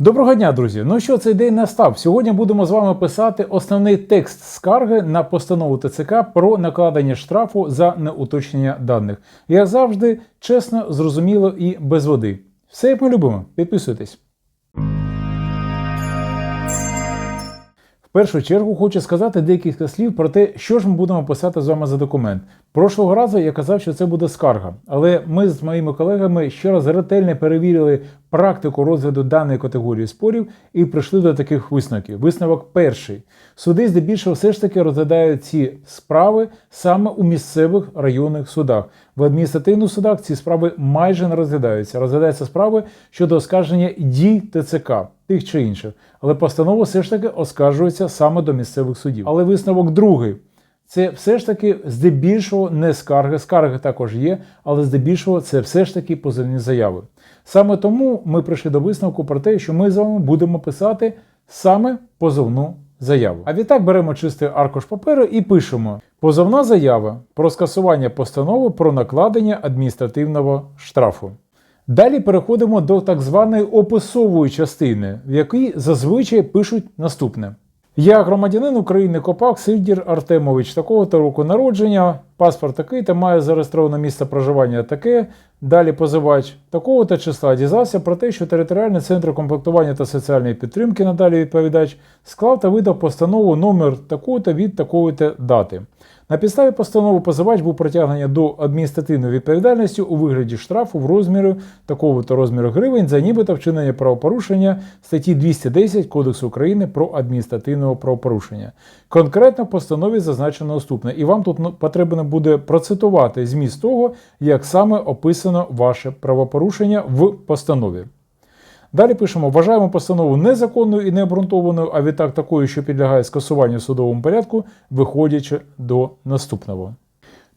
Доброго дня, друзі! Ну що, цей день настав. Сьогодні будемо з вами писати основний текст скарги на постанову ТЦК про накладення штрафу за неуточнення даних. Як завжди, чесно, зрозуміло і без води. Все як ми любимо. Підписуйтесь. В першу чергу хочу сказати декілька слів про те, що ж ми будемо писати з вами за документ. Прошлого разу я казав, що це буде скарга, але ми з моїми колегами ще раз ретельно перевірили практику розгляду даної категорії спорів і прийшли до таких висновків. Висновок перший: суди здебільшого все ж таки розглядають ці справи саме у місцевих районних судах. В адміністративних судах ці справи майже не розглядаються. Розглядаються справи щодо оскарження дій ТЦК, тих чи інших. Але постанова все ж таки оскаржується саме до місцевих судів. Але висновок другий. Це все ж таки здебільшого не скарги. Скарги також є, але здебільшого це все ж таки позивні заяви. Саме тому ми прийшли до висновку про те, що ми з вами будемо писати саме позовну заяву. А відтак беремо чистий аркуш паперу і пишемо: позовна заява про скасування постанови про накладення адміністративного штрафу. Далі переходимо до так званої описової частини, в якій зазвичай пишуть наступне. Я громадянин України Копак Сильдір Артемович, такого то року народження, паспорт такий, та має зареєстроване місце проживання таке. Далі позивач такого то числа дізнався про те, що територіальний центр комплектування та соціальної підтримки, надалі відповідач, склав та видав постанову номер такого-то від такої-то дати. На підставі постанови позивач був притягнений до адміністративної відповідальності у вигляді штрафу в розмірі такого-то розміру гривень за нібито вчинення правопорушення статті 210 Кодексу України про адміністративне правопорушення. Конкретно в постанові зазначено наступне, і вам тут потрібно буде процитувати зміст того, як саме описано ваше правопорушення в постанові. Далі пишемо: вважаємо постанову незаконною і необґрунтованою, а відтак такою, що підлягає скасуванню в судовому порядку, виходячи до наступного.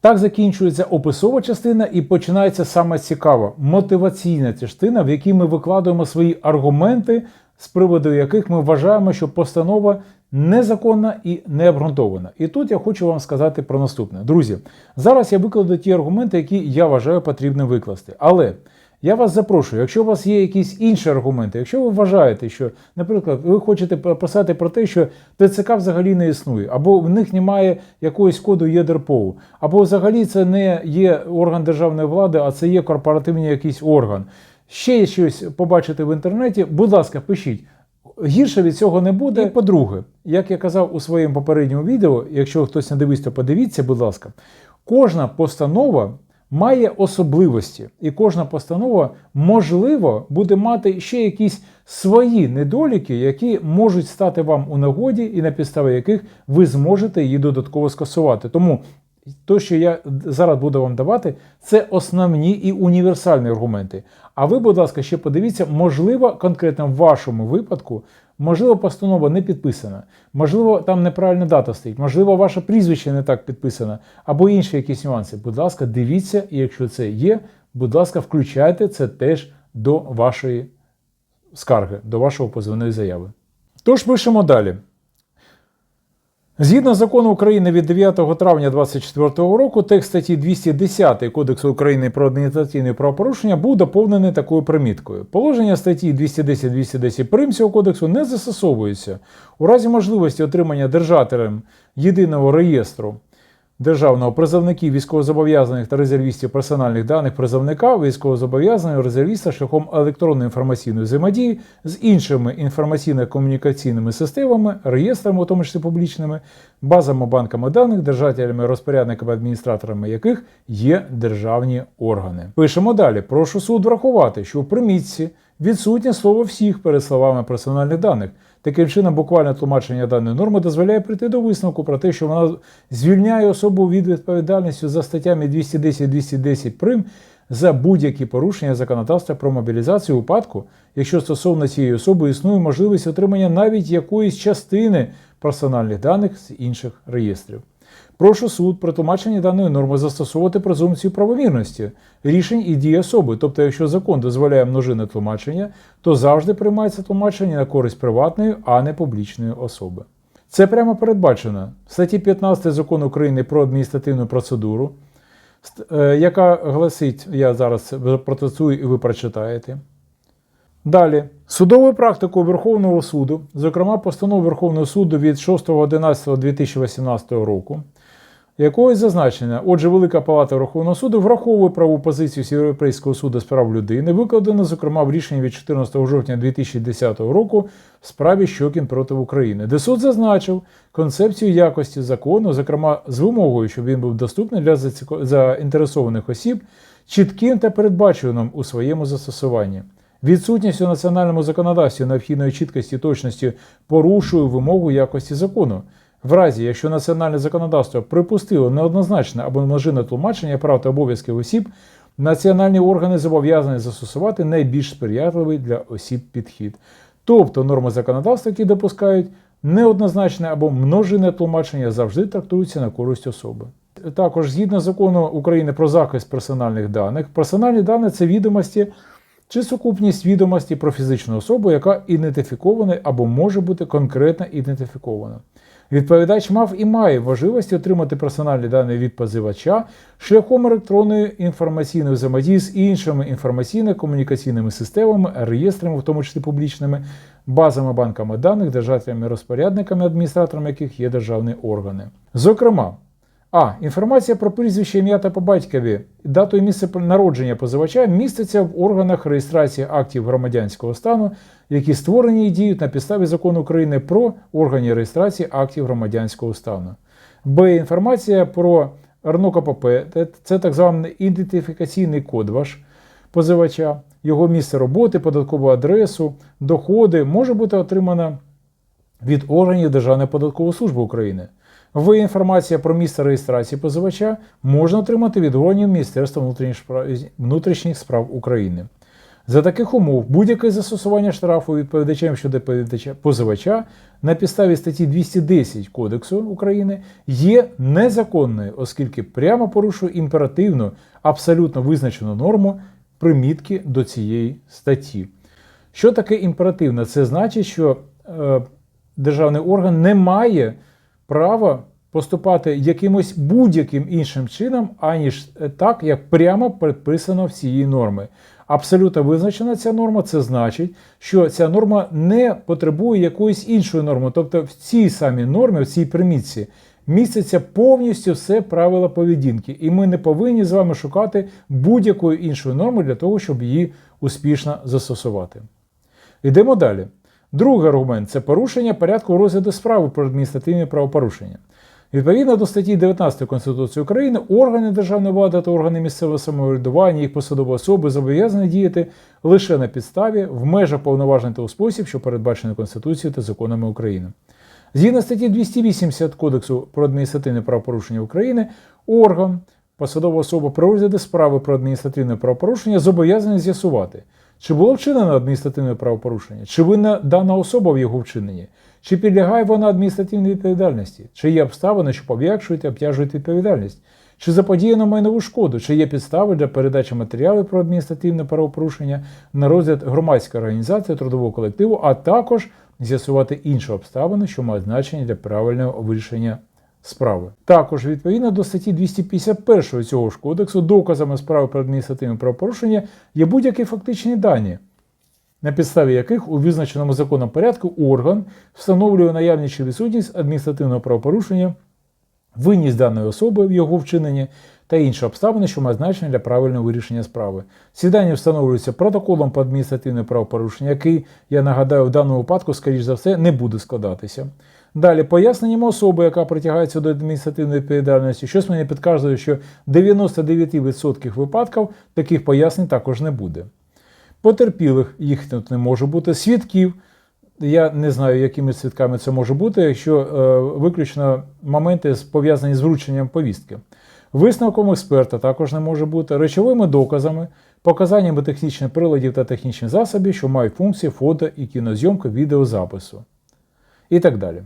Так закінчується описова частина і починається саме цікава мотиваційна частина, в якій ми викладуємо свої аргументи, з приводу яких ми вважаємо, що постанова незаконна і необґрунтована. І тут я хочу вам сказати про наступне. Друзі, зараз я викладу ті аргументи, які я вважаю потрібним викласти. Але. Я вас запрошую, якщо у вас є якісь інші аргументи, якщо ви вважаєте, що, наприклад, ви хочете писати про те, що ТЦК взагалі не існує, або в них немає якогось коду ЄДРПО, або взагалі це не є орган державної влади, а це є корпоративний якийсь орган. Ще щось побачите в інтернеті, будь ласка, пишіть. Гірше від цього не буде. І по-друге, як я казав у своєму попередньому відео, якщо хтось не дивився, то подивіться, будь ласка, кожна постанова має особливості, і кожна постанова, можливо, буде мати ще якісь свої недоліки, які можуть стати вам у нагоді, і на підставі яких ви зможете її додатково скасувати. Тому то, що я зараз буду вам давати, це основні і універсальні аргументи. А ви, будь ласка, ще подивіться, можливо, конкретно в вашому випадку, можливо, постанова не підписана, можливо, там неправильна дата стоїть, можливо, ваше прізвище не так підписане, або інші якісь нюанси. Будь ласка, дивіться, і якщо це є, будь ласка, включайте це теж до вашої скарги, до вашого позивної заяви. Тож пишемо далі. Згідно закону України від 9 травня 2024 року, текст статті 210 Кодексу України про адміністративні правопорушення був доповнений такою приміткою. Положення статті 210-210 прим. цього кодексу не застосовується у разі можливості отримання держателем єдиного реєстру державного призовників військовозобов'язаних та резервістів персональних даних призовника військовозобов'язаного резервіста шляхом електронної інформаційної взаємодії з іншими інформаційно-комунікаційними системами, реєстрами, у тому числі публічними, базами банками даних, держателями, розпорядниками, адміністраторами яких є державні органи. Пишемо далі. Прошу суд врахувати, що в примітці відсутнє слово всіх перед словами персональних даних. Таким чином, буквальне тлумачення даної норми дозволяє прийти до висновку про те, що вона звільняє особу від відповідальності за статтями 210-210 прим за будь-які порушення законодавства про мобілізацію випадку, якщо стосовно цієї особи існує можливість отримання навіть якоїсь частини персональних даних з інших реєстрів. Прошу суд при тлумаченні даної норми застосовувати презумпцію правомірності рішень і дій особи. Тобто, якщо закон дозволяє множинне тлумачення, то завжди приймається тлумачення на користь приватної, а не публічної особи. Це прямо передбачено в статті 15 закону України про адміністративну процедуру, яка гласить, я зараз процесую і ви прочитаєте. Далі, Судовою практикою Верховного суду, зокрема постанову Верховного суду від 6.11.2018 року, якою зазначено, отже, Велика Палата Верховного суду враховує праву позицію Європейського суду з прав людини, викладено, зокрема, в рішенні від 14 жовтня 2010 року в справі Щокін проти України, де суд зазначив концепцію якості закону, зокрема з вимогою, щоб він був доступний для заінтересованих осіб, чітким та передбачуваним у своєму застосуванні. Відсутність у національному законодавстві необхідної чіткості і точності порушує вимогу якості закону. В разі, якщо національне законодавство припустило неоднозначне або множинне тлумачення прав та обов'язків осіб, національні органи зобов'язані застосувати найбільш сприятливий для осіб підхід. Тобто норми законодавства, які допускають неоднозначне або множинне тлумачення, завжди трактуються на користь особи. Також згідно закону України про захист персональних даних, персональні дані це відомості чи сукупність відомостей про фізичну особу, яка ідентифікована або може бути конкретно ідентифікована. Відповідач мав і має можливість отримати персональні дані від позивача шляхом електронної інформаційної взаємодії з іншими інформаційно-комунікаційними системами, реєстрами, в тому числі публічними, базами банками даних, держателями розпорядниками, адміністраторами яких є державні органи. Зокрема, а. Інформація про прізвище, ім'я та по батькові, дату і місце народження позивача міститься в органах реєстрації актів громадянського стану, які створені і діють на підставі закону України про органи реєстрації актів громадянського стану. Б. Інформація про РНОКПП, це так званий ідентифікаційний код ваш позивача, його місце роботи, податкову адресу, доходи може бути отримана від органів Державної податкової служби України. В інформація про місце реєстрації позивача можна отримати від органів Міністерства внутрішніх справ, внутрішніх справ України. За таких умов будь-яке застосування штрафу відповідачем щодо відповідача позивача на підставі статті 210 Кодексу України є незаконною, оскільки прямо порушує імперативну, абсолютно визначену норму примітки до цієї статті. Що таке імперативно? Це значить, що е, державний орган не має права поступати якимось будь-яким іншим чином, аніж так, як прямо предписано в цієї норми. Абсолютно визначена ця норма, це значить, що ця норма не потребує якоїсь іншої норми. Тобто в цій самій нормі, в цій примітці, міститься повністю все правила поведінки. І ми не повинні з вами шукати будь-якої іншої норми для того, щоб її успішно застосувати. Йдемо далі. Другий аргумент це порушення порядку розгляду справи про адміністративні правопорушення. Відповідно до статті 19 Конституції України, органи державної влади та органи місцевого самоврядування, їх посадові особи зобов'язані діяти лише на підставі в межах повноважень та у спосіб, що передбачені Конституцією та законами України. Згідно статті 280 Кодексу про адміністративне правопорушення України, орган, посадова особа при розгляді справи про адміністративне правопорушення зобов'язаний з'ясувати, чи було вчинено адміністративне правопорушення, чи винна дана особа в його вчиненні, чи підлягає вона адміністративній відповідальності, чи є обставини, що пов'якшують і обтяжують відповідальність, чи заподіяно майнову шкоду, чи є підстави для передачі матеріалів про адміністративне правопорушення на розгляд громадської організації трудового колективу, а також з'ясувати інші обставини, що мають значення для правильного вирішення справи. Також відповідно до статті 251 цього ж кодексу, доказами справи про адміністративне правопорушення є будь-які фактичні дані, на підставі яких у визначеному законом порядку орган встановлює наявність чи відсутність адміністративного правопорушення, винність даної особи в його вчиненні та інші обставини, що мають значення для правильного вирішення справи. Ці дані встановлюються протоколом по адміністративне правопорушення, який, я нагадаю, в даному випадку, скоріш за все, не буде складатися. Далі, поясненням особи, яка притягається до адміністративної відповідальності, щось мені підказує, що 99% випадків таких пояснень також не буде. Потерпілих їх тут не може бути, свідків. Я не знаю, якими свідками це може бути, якщо е, виключно моменти пов'язані з врученням повістки. Висновком експерта також не може бути речовими доказами, показаннями технічних приладів та технічних засобів, що мають функції фото і кінозйомки відеозапису. І так далі.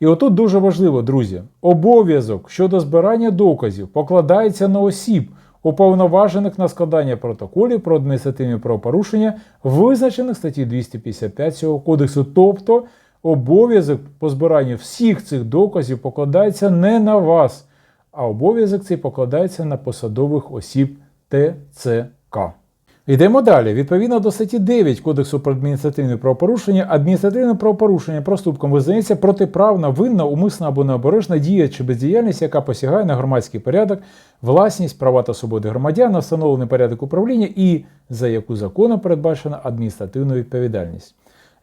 І отут дуже важливо, друзі, обов'язок щодо збирання доказів покладається на осіб, уповноважених на складання протоколів про адміністративні правопорушення, визначених статті 255 цього кодексу. Тобто обов'язок по збиранню всіх цих доказів покладається не на вас, а обов'язок цей покладається на посадових осіб ТЦК. Йдемо далі. Відповідно до статті 9 Кодексу про адміністративне правопорушення, адміністративне правопорушення проступком визнається протиправна, винна, умисна або необережна дія чи бездіяльність, яка посягає на громадський порядок, власність, права та свободи громадян, встановлений порядок управління і за яку законом передбачена адміністративна відповідальність.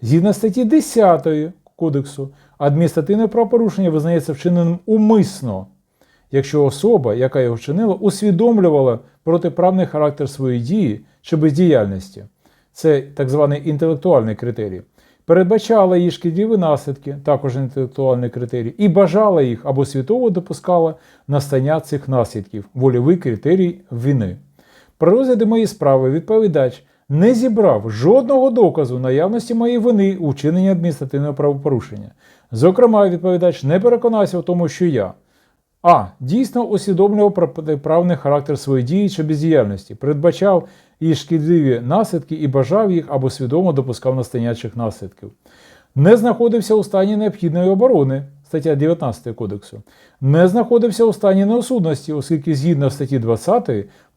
Згідно статті 10 Кодексу, адміністративне правопорушення визнається вчиненим умисно якщо особа, яка його вчинила, усвідомлювала протиправний характер своєї дії чи бездіяльності, це так званий інтелектуальний критерій, передбачала її шкідливі наслідки, також інтелектуальний критерій, і бажала їх або свідомо допускала настання цих наслідків, вольовий критерій вини. При розгляді моєї справи відповідач не зібрав жодного доказу наявності моєї вини у вчиненні адміністративного правопорушення. Зокрема, відповідач не переконався в тому, що я. А. Дійсно усвідомлював протиправний характер своєї дії чи бездіяльності, передбачав її шкідливі наслідки і бажав їх або свідомо допускав настанячих наслідків. Не знаходився у стані необхідної оборони, стаття 19 Кодексу, не знаходився у стані неосудності, оскільки згідно статті 20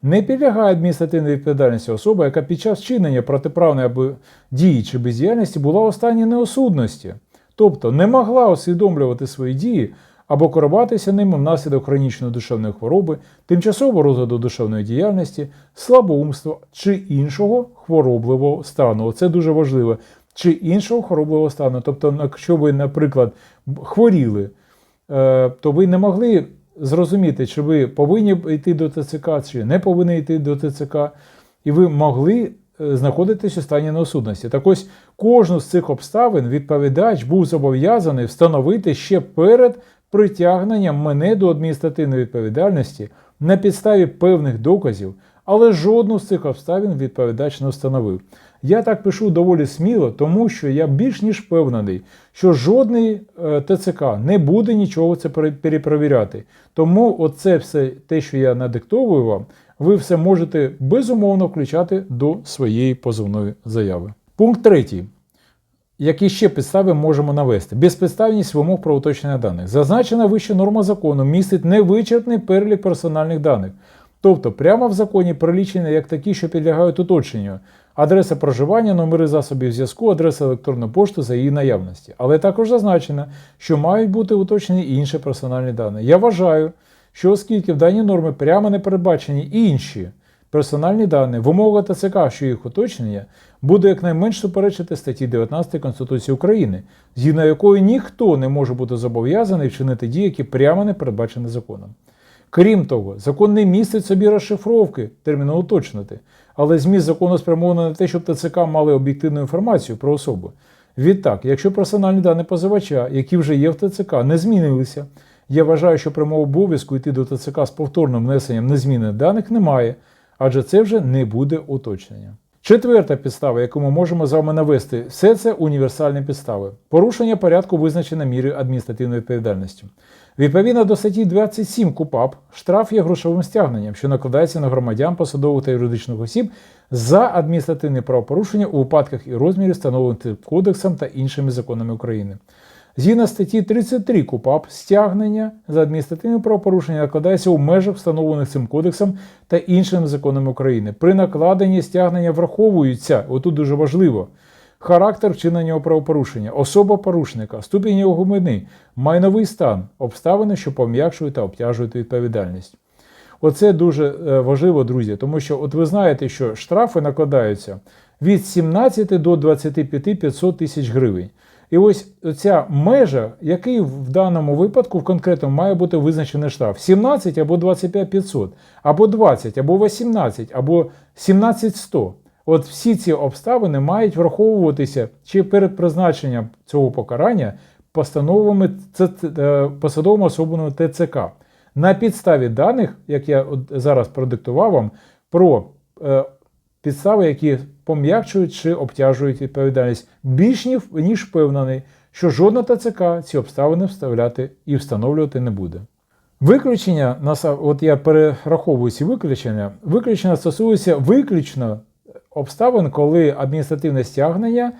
не підлягає адміністративній відповідальності особа, яка під час вчинення протиправної або дії чи бездіяльності була у стані неосудності, тобто не могла усвідомлювати свої дії або керуватися ними внаслідок хронічної душевної хвороби, тимчасового розладу душевної діяльності, слабоумства чи іншого хворобливого стану. Це дуже важливо. Чи іншого хворобливого стану. Тобто, якщо ви, наприклад, хворіли, е, то ви не могли зрозуміти, чи ви повинні йти до ТЦК, чи не повинні йти до ТЦК, і ви могли е, знаходитись у стані неосудності. Так ось кожну з цих обставин відповідач був зобов'язаний встановити ще перед притягненням мене до адміністративної відповідальності на підставі певних доказів, але жодну з цих обставин відповідач не встановив. Я так пишу доволі сміло, тому що я більш ніж впевнений, що жодний е, ТЦК не буде нічого це перепровіряти. Тому оце все те, що я надиктовую вам, ви все можете безумовно включати до своєї позовної заяви. Пункт третій. Які ще підстави можемо навести? Безпідставність вимог про уточнення даних. Зазначена вища норма закону містить невичерпний перелік персональних даних. Тобто, прямо в законі прилічені як такі, що підлягають уточненню. Адреса проживання, номери засобів зв'язку, адреса електронної пошти за її наявності. Але також зазначено, що мають бути уточнені інші персональні дані. Я вважаю, що оскільки в даній нормі прямо не передбачені інші персональні дані, вимога ТЦК, що їх уточнення, буде якнайменш суперечити статті 19 Конституції України, згідно якої ніхто не може бути зобов'язаний вчинити дії, які прямо не передбачені законом. Крім того, закон не містить собі розшифровки, терміну уточнити, але зміст закону спрямований на те, щоб ТЦК мали об'єктивну інформацію про особу. Відтак, якщо персональні дані позивача, які вже є в ТЦК, не змінилися, я вважаю, що прямого обов'язку йти до ТЦК з повторним внесенням незмінних даних немає, адже це вже не буде уточнення. Четверта підстава, яку ми можемо з вами навести, все це універсальні підстави. Порушення порядку визначено мірою адміністративної відповідальності. Відповідно до статті 27 КУПАП, штраф є грошовим стягненням, що накладається на громадян, посадових та юридичних осіб за адміністративне правопорушення у випадках і розмірі, встановлених кодексом та іншими законами України. Згідно статті 33 КУПАП, стягнення за адміністративне правопорушення накладається у межах, встановлених цим кодексом та іншими законами України. При накладенні стягнення враховуються, отут дуже важливо, характер вчинення правопорушення, особа порушника, ступінь його гумини, майновий стан, обставини, що пом'якшують та обтяжують відповідальність. Оце дуже е, важливо, друзі, тому що от ви знаєте, що штрафи накладаються від 17 до 25 500 тисяч гривень. І ось ця межа, який в даному випадку в конкретному має бути визначений штраф 17 або 25 500, або 20, або 18, або 17 100. От всі ці обставини мають враховуватися чи перед призначенням цього покарання постановами е, посадовими особами ТЦК. На підставі даних, як я зараз продиктував вам, про е, підстави, які пом'якчують чи обтяжують відповідальність, більш ніж впевнений, що жодна ТЦК ці обставини вставляти і встановлювати не буде. Виключення, от я перераховую ці виключення, виключення стосуються виключно обставин, коли адміністративне стягнення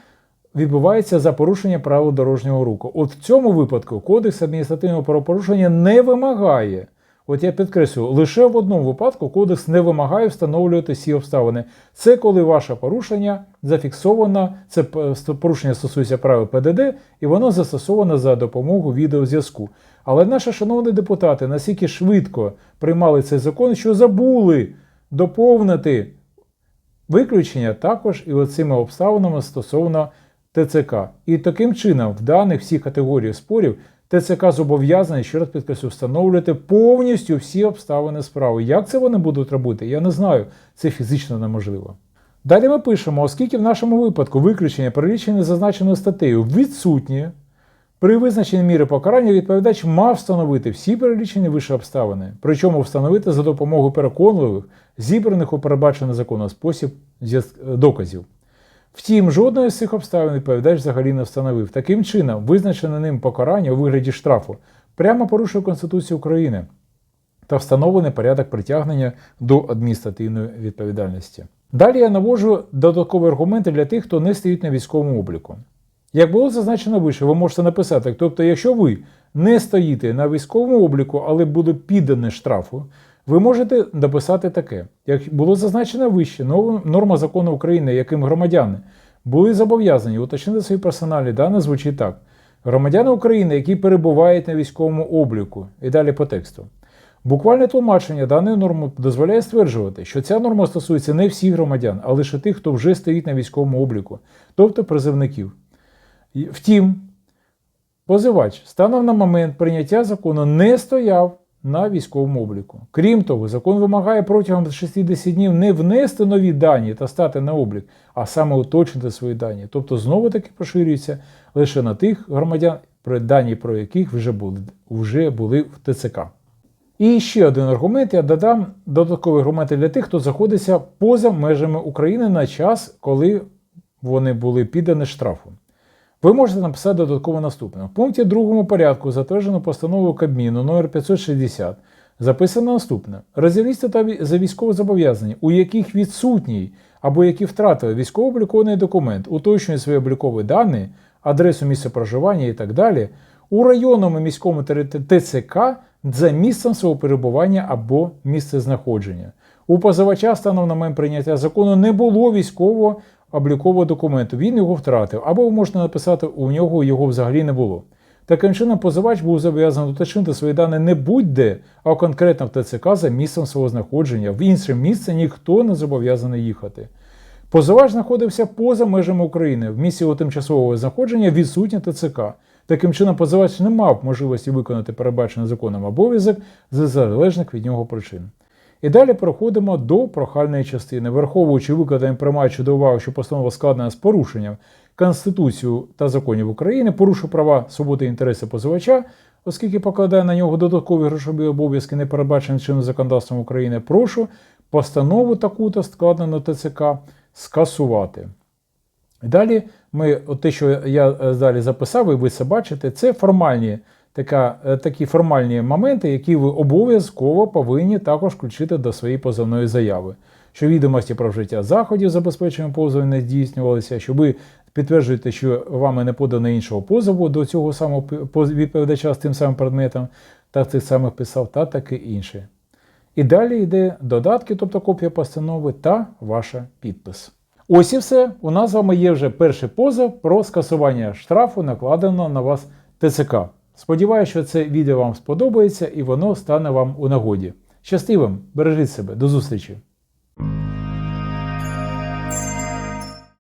відбувається за порушення правил дорожнього руху. От в цьому випадку Кодекс адміністративного правопорушення не вимагає От я підкреслюю, лише в одному випадку кодекс не вимагає встановлювати всі обставини. Це коли ваше порушення зафіксовано, це порушення стосується правил ПДД, і воно застосовано за допомогою відеозв'язку. Але наші шановні депутати настільки швидко приймали цей закон, що забули доповнити виключення також і оцими обставинами стосовно ТЦК. І таким чином, в даних всіх категоріях спорів, ТЦК зобов'язаний, ще раз підкреслю, встановлювати повністю всі обставини справи. Як це вони будуть робити, я не знаю. Це фізично неможливо. Далі ми пишемо, оскільки в нашому випадку виключення перелічення зазначеною статтею відсутнє, при визначенні міри покарання відповідач мав встановити всі перелічені вище обставини, причому встановити за допомогою переконливих, зібраних у передбачений законом спосіб доказів. Втім, жодної з цих обставин відповідач взагалі не встановив. Таким чином, визначене ним покарання у вигляді штрафу прямо порушує Конституцію України та встановлений порядок притягнення до адміністративної відповідальності. Далі я наводжу додаткові аргументи для тих, хто не стоїть на військовому обліку. Як було зазначено вище, ви можете написати, тобто, якщо ви не стоїте на військовому обліку, але буде піддані штрафу, ви можете написати таке. Як було зазначено вище, норма закону України, яким громадяни були зобов'язані уточнити свої персональні дані, звучить так: громадяни України, які перебувають на військовому обліку, і далі по тексту. Буквальне тлумачення даної норми дозволяє стверджувати, що ця норма стосується не всіх громадян, а лише тих, хто вже стоїть на військовому обліку, тобто призивників. Втім, позивач станом на момент прийняття закону не стояв на військовому обліку. Крім того, закон вимагає протягом 60 днів не внести нові дані та стати на облік, а саме уточнити свої дані. Тобто знову таки поширюється лише на тих громадян, дані про яких вже були, вже були в ТЦК. І ще один аргумент я додам додаткові аргументи для тих, хто знаходиться поза межами України на час, коли вони були піддані штрафу. Ви можете написати додатково наступне. В пункті другому порядку, затверджено постановою Кабміну номер 560, записано наступне: розірвісти та за військовозобов'язані, у яких відсутній або які втратили військово-обліковий документ, уточнюють свої облікові дані, адресу місця проживання і так далі, у районному міському ТЦК за місцем свого перебування або місцезнаходження. У позивача станом на момент прийняття закону не було військового облікового документу. Він його втратив, або можете написати, у нього його взагалі не було. Таким чином, позивач був зобов'язаний уточнити свої дані не будь-де, а конкретно в ТЦК за місцем свого знаходження. В інше місце ніхто не зобов'язаний їхати. Позивач знаходився поза межами України. В місці його тимчасового знаходження відсутня ТЦК. Таким чином, позивач не мав можливості виконати передбачений законом обов'язок з залежних від нього причин. І далі переходимо до прохальної частини, враховуючи викладаємо приймаючи до уваги, що постанова складена з порушенням Конституцію та законів України, порушує права, свободи і інтереси позивача, оскільки покладає на нього додаткові грошові обов'язки, не передбачені чинним законодавством України. Прошу постанову таку-то складену ТЦК скасувати. Далі ми, те, що я е, далі записав, і ви це бачите, це формальні, така, е, такі формальні моменти, які ви обов'язково повинні також включити до своєї позовної заяви. Що відомості про вжиття заходів забезпечення позову не здійснювалися, що ви підтверджуєте, що вами не подано іншого позову до цього самого відповідача з тим самим предметом та тих самих писав, та таке інше. І далі йде додатки, тобто копія постанови та ваш підпис. Ось і все. У нас з вами є вже перший позов про скасування штрафу, накладеного на вас ТЦК. Сподіваюся, що це відео вам сподобається і воно стане вам у нагоді. Щасти вам, бережіть себе, до зустрічі!